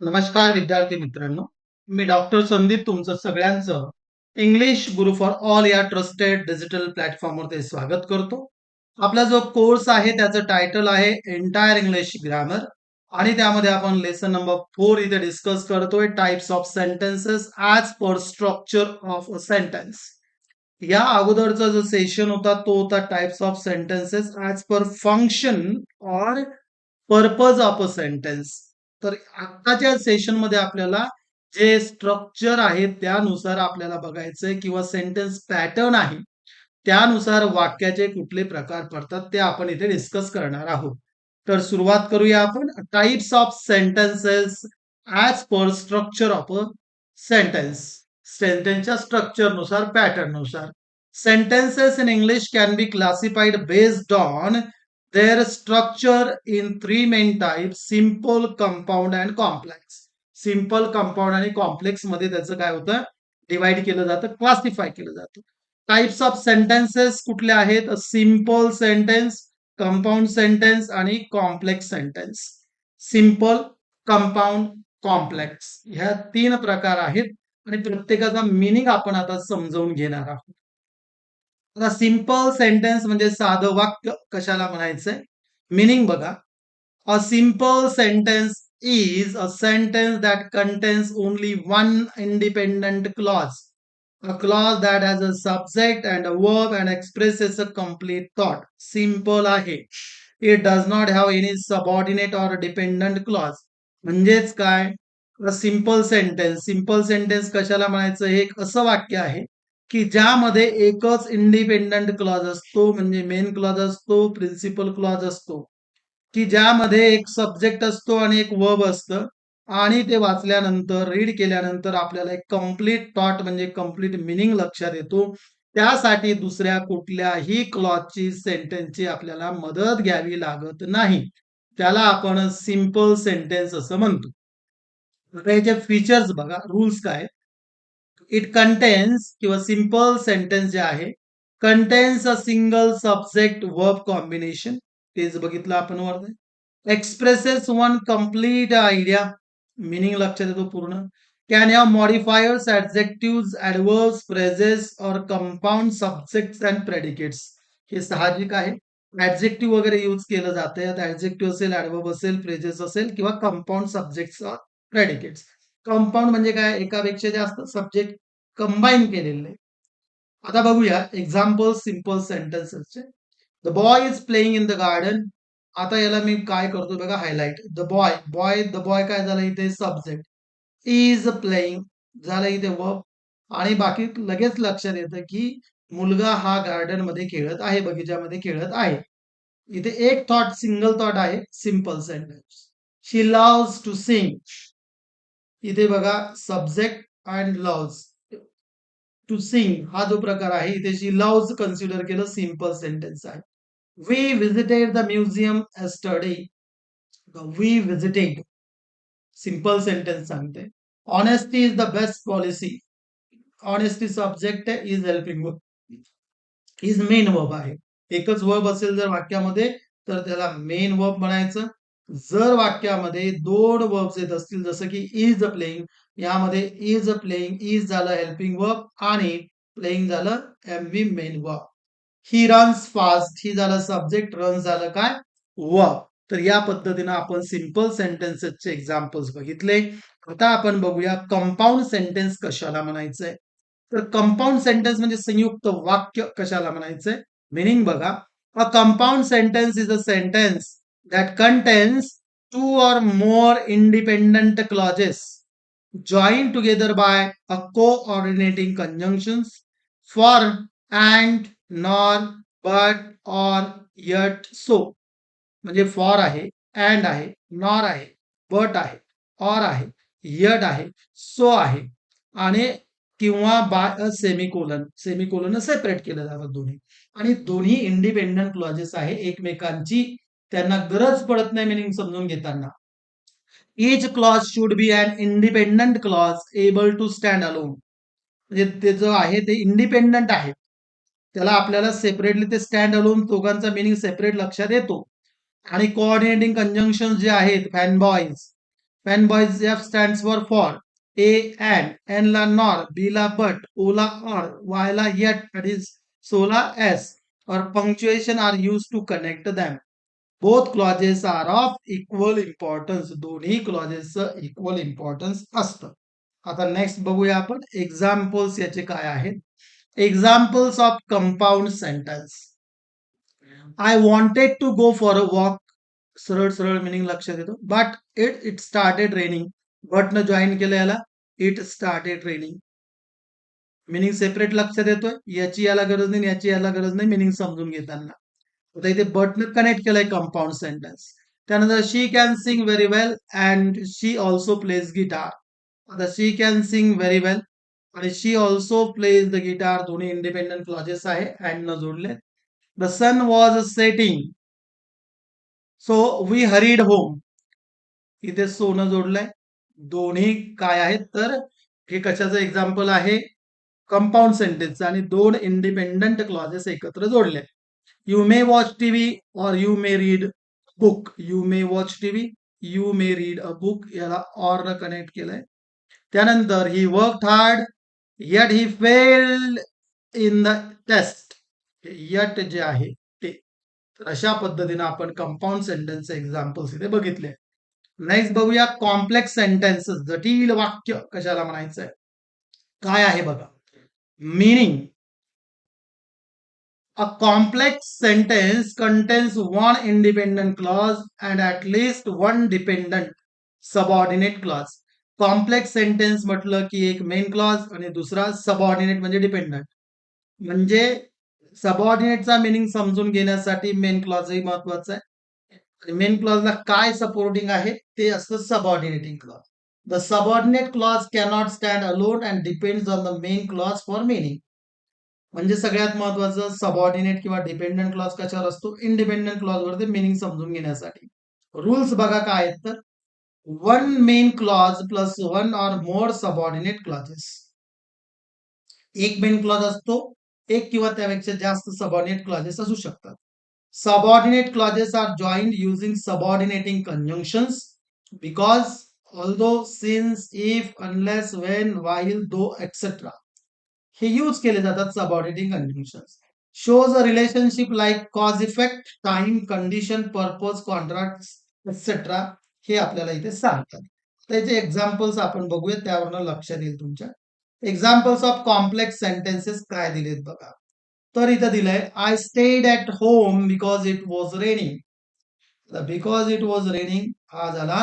नमस्कार विद्यार्थी मित्रांनो. मी डॉक्टर संदीप तुमचं सगळ्यांचं इंग्लिश गुरु फॉर ऑल या ट्रस्टेड डिजिटल प्लॅटफॉर्मवरती स्वागत करतो. आपला जो कोर्स आहे त्याचं टायटल आहे एंटायर इंग्लिश ग्रामर आणि त्यामध्ये आपण लेसन नंबर फोर इथे डिस्कस करतोय types of sentences as per structure of a sentence या अगोदरचा जो सेशन होता तो होता types of sentences as per function or purpose of a sentence तर आत्ताच्या सेशनमध्ये आपल्याला जे स्ट्रक्चर आहे त्यानुसार आपल्याला बघायचंय किंवा सेंटेन्स पॅटर्न आहे त्यानुसार वाक्याचे कुठले प्रकार पडतात ते आपण इथे डिस्कस करणार आहोत. तर सुरुवात करूया आपण. Types of sentences as per structure of a sentence सेंटेन्सच्या स्ट्रक्चरनुसार पॅटर्ननुसार. Sentences in English can be classified based on their structure in three main types simple compound and complex. Simple compound आणि कॉम्प्लेक्समध्ये त्याचं काय होतं? डिवाइड केलं जातं क्लासिफाय केलं जातं. टाइप्स ऑफ सेंटेन्सेस कुठले आहेत? सिंपल सेंटेन्स कंपाऊंड सेंटेन्स आणि complex sentence simple compound complex ह्या तीन प्रकार आहेत आणि प्रत्येकाचा मिनिंग आपण आता समजावून घेणार आहोत. आता सिंपल सेंटेन्स म्हणजे साधं वाक्य कशाला म्हणायचंय? मिनिंग बघा. A simple sentence is a sentence that contains only one independent clause a clause that has a subject and a verb and expresses a complete thought simple आहे. It does not have any subordinate or dependent clause म्हणजेच काय? Simple sentence simple sentence कशाला म्हणायचं? हे एक असं वाक्य आहे. की ज्यामध्ये एकच इंडिपेंडंट क्लॉज असतो म्हणजे मेन क्लॉज असतो प्रिन्सिपल क्लॉज असतो. की ज्यामध्ये एक सब्जेक्ट असतो आणि एक वर्ब असतं आणि ते वाचल्यानंतर रीड केल्यानंतर आपल्याला एक कंप्लीट टॉट म्हणजे कंप्लीट मिनिंग लक्षात येतो. त्यासाठी दुसऱ्या कुठल्याही क्लॉजची सेंटेन्सची आपल्याला मदत घ्यावी लागत नाही. त्याला आपण सिंपल सेंटेन्स असं म्हणतो. याचे फीचर्स बघा रूल्स काय इट कंटेन्स किंवा सिंपल सेंटेन्स जे आहे contains a single subject verb combination तेच बघितलं आपण वर expresses one complete idea meaning लक्षात येतो पूर्ण. Can have modifiers adjective adverbs phrases or compound subject and predicates हे साहजिक आहे. ऍडजेक्टिव्ह वगैरे यूज केलं जातं. यात ऍडजेक्टिव्ह असेल ऍडवर्ब असेल फ्रेजेस असेल किंवा कंपाऊंड सब्जेक्ट प्रेडिकेट्स कंपाऊंड म्हणजे काय? एकापेक्षा जास्त सब्जेक्ट कंबाईन केलेले. आता बघूया example simple सेंटेन्सेसचे the boy is playing in the garden आता याला मी काय करतो बघा highlight the boy boy the boy काय झालं इथे? सब्जेक्ट इज प्लेइंग झालं इथे वर्ब आणि बाकी लगेच लक्षात येतं की मुलगा हा गार्डनमध्ये खेळत आहे बगीच्यामध्ये खेळत आहे. इथे एक थॉट सिंगल थॉट आहे simple sentence she loves to sing इथे बघा subject and loves to sing हा जो प्रकार आहे इथे जी लव्स कन्सिडर केलं सिंपल सेंटेन्स आहे. We visited the museum study we visited simple sentence सांगते. Honesty is the best policy honesty subject is helping is main verb आहे. एकच वर्ब असेल जर वाक्यामध्ये तर त्याला मेन वर्ब म्हणायचं. जर वाक्यामध्ये दोन वर्ब्स येत असतील जसं की इज प्लेइंग यामध्ये इज प्लेइंग इज झालं हेल्पिंग वर्ब आणि प्लेइंग झालं M V main verb he runs fast he झालं सब्जेक्ट रन झालं काय? वर्ब तर या पद्धतीनं आपण सिंपल सेंटेन्सेसचे एक्झाम्पल्स बघितले. आता आपण बघूया कंपाऊंड सेंटेन्स कशाला म्हणायचंय. तर कंपाऊंड सेंटेन्स म्हणजे संयुक्त वाक्य कशाला म्हणायचंय? मिनिंग बघा a compound sentence is a sentence that contains two or more independent clauses joined together by a coordinating conjunctions for and nor but or yet so म्हणजे फॉर आहे अँड आहे nor आहे बट आहे or आहे yet आहे so आहे आणि किंवा by a semicolon semicolon separate केलं जातात दोन्ही आणि दोन्ही इंडिपेंडंट क्लॉजेस आहे एकमेकांची त्यांना गरज पडत नाही मिनिंग समजून घेताना. Each clause should be an independent clause able to stand alone म्हणजे ते जो आहे ते इंडिपेंडंट आहे. त्याला आपल्याला सेपरेटली ते स्टँड अलोन दोघांचा मिनिंग सेपरेट लक्षात येतो. आणि कोऑर्डिनेटिंग कंजंक्शन जे आहेत FANBOYS FANBOYS F stands for for A and N ला नॉर बी ला बट ओ ला ऑर वाय ला येट सोला S or punctuation are use to connect them both clauses are of equal importance दोन्ही क्लॉजेसचं equal importance असतं. आता next बघूया आपण एक्झाम्पल्स याचे काय आहेत. Examples of compound sentence I wanted to go for a walk सरळ सरळ मिनिंग लक्षात येतो. But it it started raining बटनं जॉईन केलं याला. It started raining meaning separate लक्षात येतोय. याची याला गरज नाही याची याला गरज नाही मिनिंग समजून घेताना. आता इथे बटन कनेक्ट केलंय कंपाऊंड सेंटेन्स त्यानंतर she can sing very well and she also plays guitar आता she can sing very well आणि she also plays the guitar दोन्ही इंडिपेंडंट क्लॉजेस आहे. अँड न जोडले. The sun was setting so we hurried home इथे सोनं जोडलंय. दोन्ही काय आहेत? तर हे कशाचं एक्झाम्पल आहे? कंपाऊंड सेंटेन्सचं आणि दोन इंडिपेंडंट क्लॉजेस एकत्र जोडले. You may watch TV or you may read book you may watch TV you may read a book याला ऑर कनेक्ट केलंय. त्यानंतर he work hard yet he failed in the test yet जे आहे ते. तर अशा पद्धतीने आपण कंपाऊंड सेंटेन्स एक्झाम्पल्स इथे बघितले. नेक्स्ट बघूया कॉम्प्लेक्स सेंटेन्सेस जटिल वाक्य कशाला म्हणायचंय? काय आहे बघा? Meaning a complex sentence contains one independent clause and at least one dependent subordinate clause. Complex sentence म्हटलं की एक मेन क्लॉज आणि दुसरा सबऑर्डिनेट म्हणजे डिपेंडंट म्हणजे सबऑर्डिनेटचा मिनिंग समजून घेण्यासाठी मेन क्लॉजही महत्त्वाचा आहे. आणि मेन क्लॉजला काय सपोर्टिंग आहे? ते असतं subordinating clause the subordinate clause cannot stand alone and depends on the main clause for meaning म्हणजे सगळ्यात महत्वाचं सबऑर्डिनेट किंवा डिपेंडंट क्लॉज कशावर असतो? इंडिपेंडंट क्लॉज वरती मिनिंग समजून घेण्यासाठी. रूल्स बघा काय आहेत तर. One main clause plus one or more subordinate clauses एक मेन क्लॉज असतो. एक किंवा त्यापेक्षा जास्त सबऑर्डिनेट क्लॉजेस असू शकतात. Subordinate clauses are joint using subordinating conjunctions because although since if unless when while though etcetera हे यूज केले जातात subordinating condition shows a relationship like cause effect time condition purpose contract etcetera हे आपल्याला इथे सांगतात. त्याचे एक्झाम्पल्स आपण बघूया त्यावरनं लक्षात येईल तुमच्या. एक्झाम्पल्स ऑफ कॉम्प्लेक्स सेंटेन्सेस काय दिलेत बघा. तर इथं दिलंय I stayed at home because it was raining because it was raining हा झाला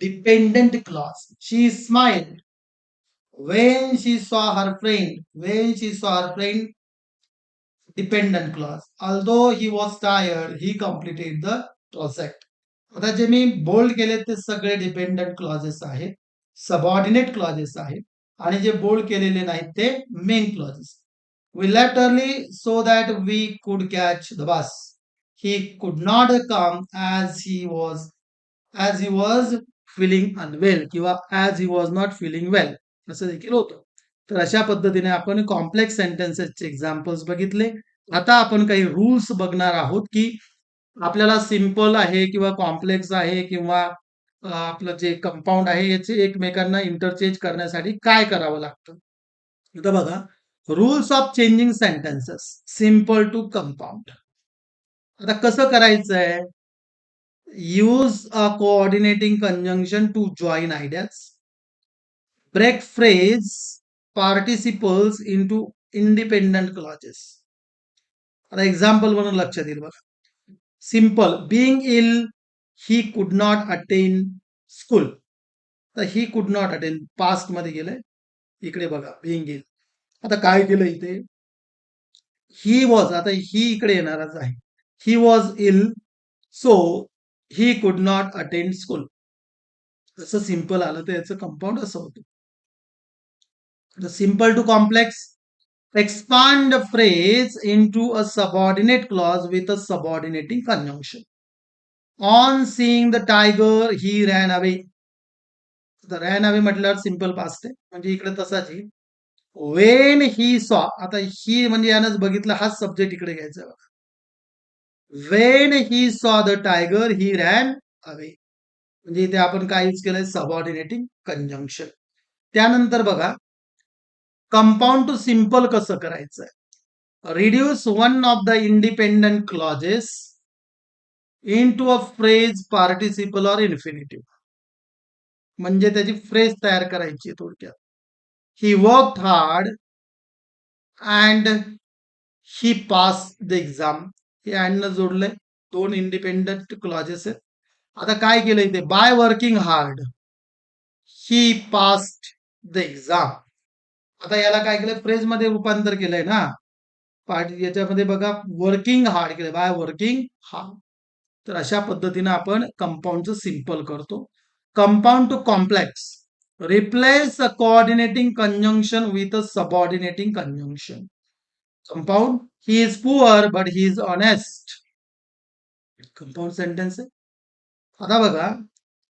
dependent clause she smiled. When she saw her friend. When she saw her friend, dependent clause. Although he was tired, he completed the project. आता जे मी bold केले ते सगळे dependent clauses आहेत subordinate clauses आहेत आणि जे बोल्ड केलेले नाहीत ते main clauses we left early so that we could catch the bus he could not come as he was as he was feeling unwell किंवा as he was not feeling well असं देखील होतं. तर अशा पद्धतीने आपण कॉम्प्लेक्स सेंटेन्सेसचे एक्झाम्पल्स बघितले. आता आपण काही रूल्स बघणार आहोत की आपल्याला सिंपल आहे किंवा कॉम्प्लेक्स आहे किंवा आपलं जे कंपाऊंड आहे याचे एकमेकांना इंटरचेंज करण्यासाठी काय करावं लागतं? इथं बघा. Rules of changing sentences simple to compound आता कसं करायचंय? Use a coordinating conjunction to join ideas break phrase participles into independent clauses. आता एक्झाम्पल म्हणून लक्षात येईल बघा simple being ill he could not attain school तर ही कुड नॉट अटेन पास्टमध्ये गेलंय इकडे बघा बिईंग इल आता काय केलं इथे ही वॉज आता ही इकडे येणारच आहे he was ill so he could not attend school जसं सिंपल आलं तर याचं कंपाऊंड असं होतं simple to complex expand a phrase into a subordinate clause with a subordinating conjunction. On seeing the tiger, he ran away. The ran away म्हटल्यावर simple past आहे म्हणजे इकडे तसाच वेन ही सॉ आता ही म्हणजे यानंच बघितलं हाच सब्जेक्ट इकडे घ्यायचा बघा When he saw the tiger, he ran away. म्हणजे इथे आपण काय यूज केलंय सबऑर्डिनेटिंग कंजंक्शन त्यानंतर बघा कंपाऊंड टू सिंपल कसं करायचं reduce one of the independent clauses into a phrase participle or infinitive म्हणजे त्याची फ्रेज तयार करायची थोडक्यात. He work hard and he pass the exam हे अँड जोडलंय. दोन इंडिपेंडंट क्लॉजेस आहेत. आता काय केलं इथे by working hard he passed the exam आता याला काय केलं? फ्रेजमध्ये रूपांतर केलंय ना. पार्टी याच्यामध्ये बघा वर्किंग हार्ड केलंय. बाय वर्किंग हार्ड तर अशा पद्धतीने आपण कंपाऊंडचं सिंपल करतो. Compound to complex replace a coordinating conjunction with a subordinating conjunction compound he is poor but he is honest compound sentence आहे. आता बघा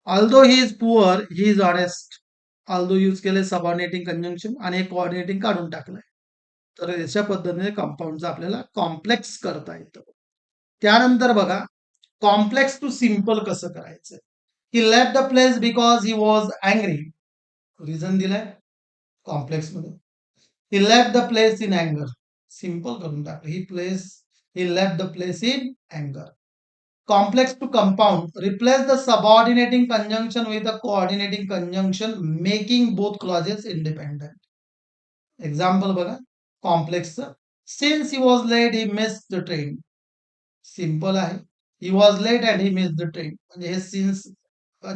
although he is poor he is honest although use केले subordinating conjunction आणि हे coordinating काढून टाकलंय. तर अशा पद्धतीने कंपाऊंडचं आपल्याला कॉम्प्लेक्स करता येतं. त्यानंतर बघा कॉम्प्लेक्स टू सिंपल कसं करायचं? He left the place because he was angry reason दिलाय? कॉम्प्लेक्समध्ये. He left the place in अँगर simple करून टाकलं. He place he left the place in अँगर complex to compound, replace the subordinating conjunction with a coordinating conjunction, making both clauses independent. Example बघा complex since he was late he missed the train simple आहे he was late and he missed the train म्हणजे हे since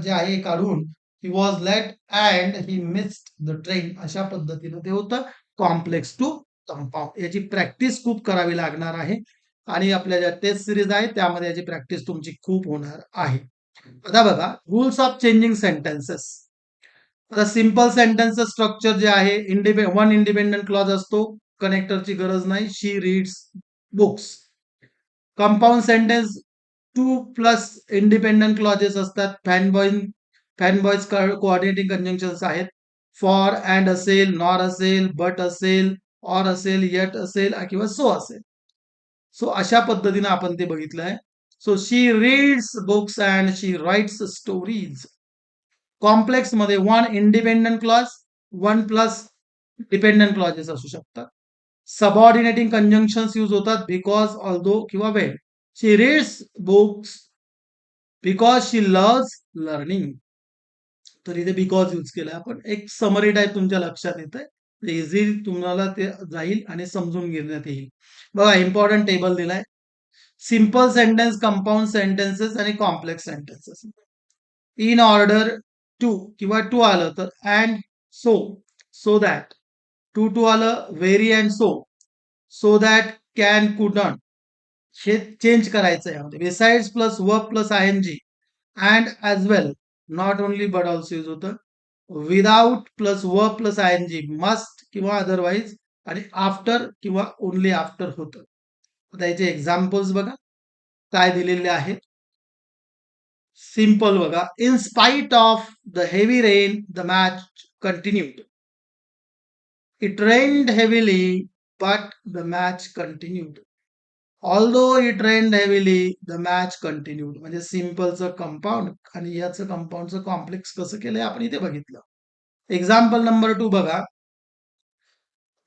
जे आहे काढून he was late and he missed the train अशा पद्धतीने ते होतं कॉम्प्लेक्स टू कंपाऊंड याची प्रॅक्टिस खूप करावी लागणार आहे आणि आपल्या ज्या टेस्ट सिरीज आहे त्यामध्ये याची प्रॅक्टिस तुमची खूप होणार आहे. आता बघा रुल्स ऑफ चेंजिंग सेंटेन्सेस आता सिंपल सेंटेन्सेस स्ट्रक्चर जे आहे इंडिपे वन इंडिपेंडंट क्लॉज असतो कनेक्टरची गरज नाही she reads books compound sentence two plus independent clauses असतात FANBOY fan boys coordinating conjunction आहेत. फॉर अँड असेल नॉर असेल बट असेल ऑर असेल यट असेल किंवा सो असेल सो अशा पद्धतीने आपण ते बघितलंय. So she reads books and she writes stories कॉम्प्लेक्समध्ये one independent clause one plus dependent clauses असू शकतात. सबऑर्डिनेटिंग कंजंक्शन यूज होतात बिकॉज ऑल्दो किंवा वेळ she reads books because she loves learning तर इथे बिकॉज यूज केलंय आपण. एक समरी टाईप तुमच्या लक्षात येत आहे इझी तुम्हाला ते जाईल आणि समजून घेण्यात येईल. बघा इम्पॉर्टंट टेबल दिलाय. सिंपल सेंटेन्स कंपाऊंड सेंटेन्सेस आणि complex sentences in order to किंवा टू आलं तर and so so that too to आलं very and so so that can couldn't हे चेंज करायचं यामध्ये. Besides plus work plus I N G and as well not only but also use होतं. Without plus V plus I N G must किंवा otherwise आणि after किंवा only after होतं. आता याचे एक्झाम्पल्स बघा. काय दिलेले आहेत? सिंपल बघा. In spite of the heavy rain the match continued it rained heavily but the match continued although it rained heavily the match continued म्हणजे सिम्पलचं कंपाऊंड आणि याचं कंपाऊंडचं कॉम्प्लेक्स कसं केलंय आपण इथे बघितलं एक्झाम्पल नंबर टू बघा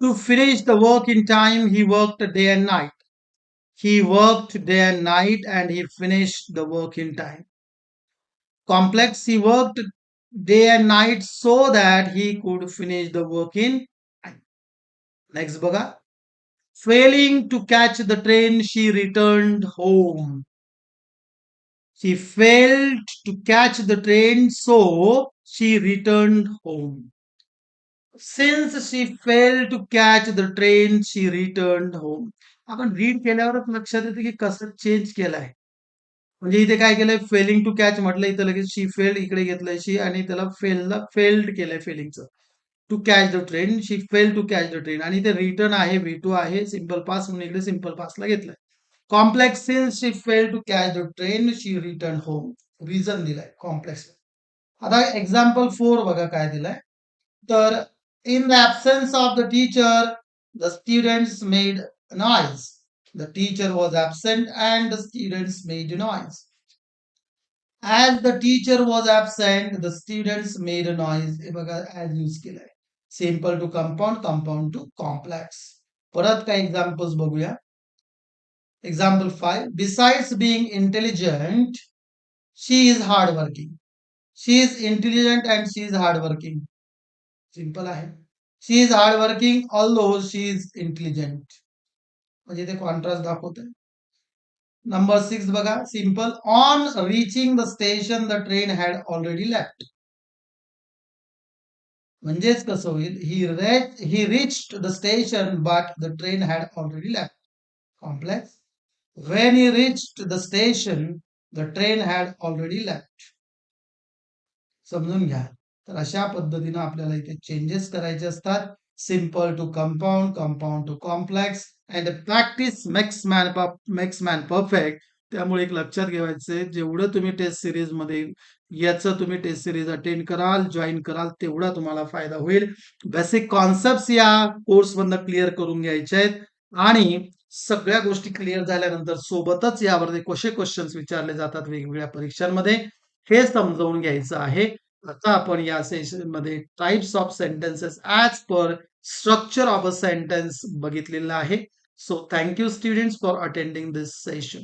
To finish the work in time, he worked day and night. He worked day and night and he finished the work in time. Complex, he worked day and night so that he could finish the work in time. Next, baga. Failing to catch the train, she returned home. She failed to catch the train, so she returned home. Since she failed to catch the train, she returned home. आपण read केल्यावरच लक्षात येतं की कसं change केलंय म्हणजे इथे काय केलंय फेलिंग टू कॅच म्हटलं इथं लगेच शी फेल्ड इकडे घेतलंय शी आणि त्याला फेलला फेल्ड केलंय फेलिंगचं to catch the train she fail to catch the train आणि ते रिटर्न आहे व्ही टू आहे. सिंपल पास म्हणून इकडे सिंपल पासला घेतलंय. Complex since she fail to catch the train she return home reason दिलाय कॉम्प्लेक्स आता एक्झाम्पल फोर बघा काय दिलाय. तर In the absence of the teacher, the students made noise. The teacher was absent and the students made noise. As the teacher was absent the students made a noise हे बघा as use केलाय. Simple to compound compound to complex परत काही examples बघूया example five besides being intelligent she is hard working she is intelligent and she is hard working simple आहे she is hard working although she is intelligent म्हणजे ते contrast दाखवत आहे number six बघा simple on reaching the station the train had already left म्हणजेच कसं होईल? He reach he reached the station but the train had already left complex when he reached the station the train had already left समजून घ्या. तर अशा पद्धतीनं आपल्याला इथे चेंजेस करायचे असतात. Simple to compound compound to complex and practice makes man makes man perfect त्यामुळे एक लक्षात ठेवायचंय जेवढं तुम्ही टेस्ट सिरीजमध्ये याचं तुम्ही टेस्ट सिरीज अटेंड कराल जॉईन कराल तेवढा तुम्हाला फायदा होईल. बेसिक कॉन्सेप्ट या कोर्स मधनं क्लिअर करून घ्यायचे आहेत. आणि सगळ्या गोष्टी क्लिअर झाल्यानंतर सोबतच यावरती कसे क्वेश्चन्स विचारले जातात वेगवेगळ्या परीक्षांमध्ये हे समजावून घ्यायचं आहे. आता आपण या सेशनमध्ये types of sentences as per structure of a sentence बघितलेलं आहे. So thank you students for attending this session